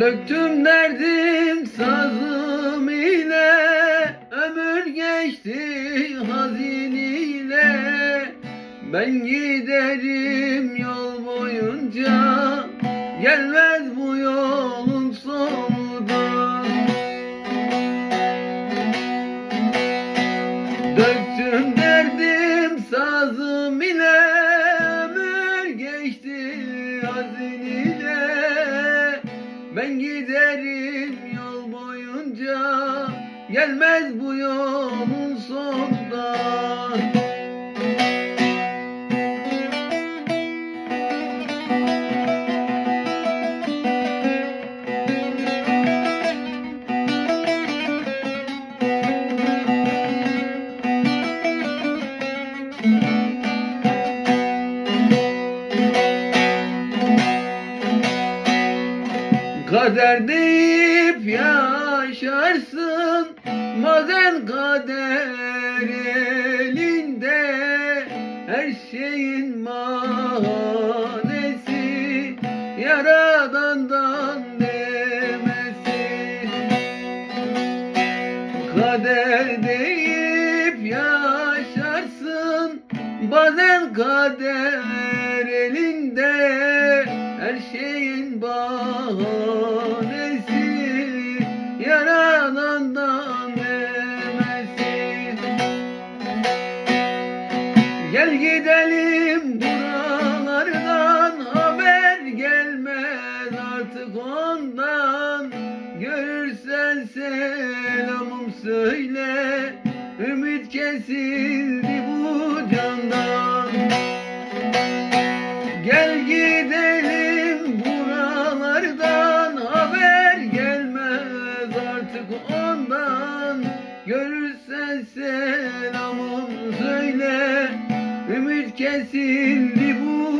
Döktüm derdim sazım ile Ömür geçti hazin ile. Ben giderim yol boyunca Gelme Ben giderim yol boyunca Gelmez bu yolun sonunda Kader deyip yaşarsın. Bazen kader elinde Her şeyin bahanesi Yaradandan demesi. Kader deyip yaşarsın. Bazen kader elinde Her şeyin bahanesi Yaradandan demesi Gel gidelim buralardan Haber gelmez artık ondan. Görürsen selamım söyle Ümit kesildi bu candan ondan Görürsen selamım söyle. Ümit kesildi bu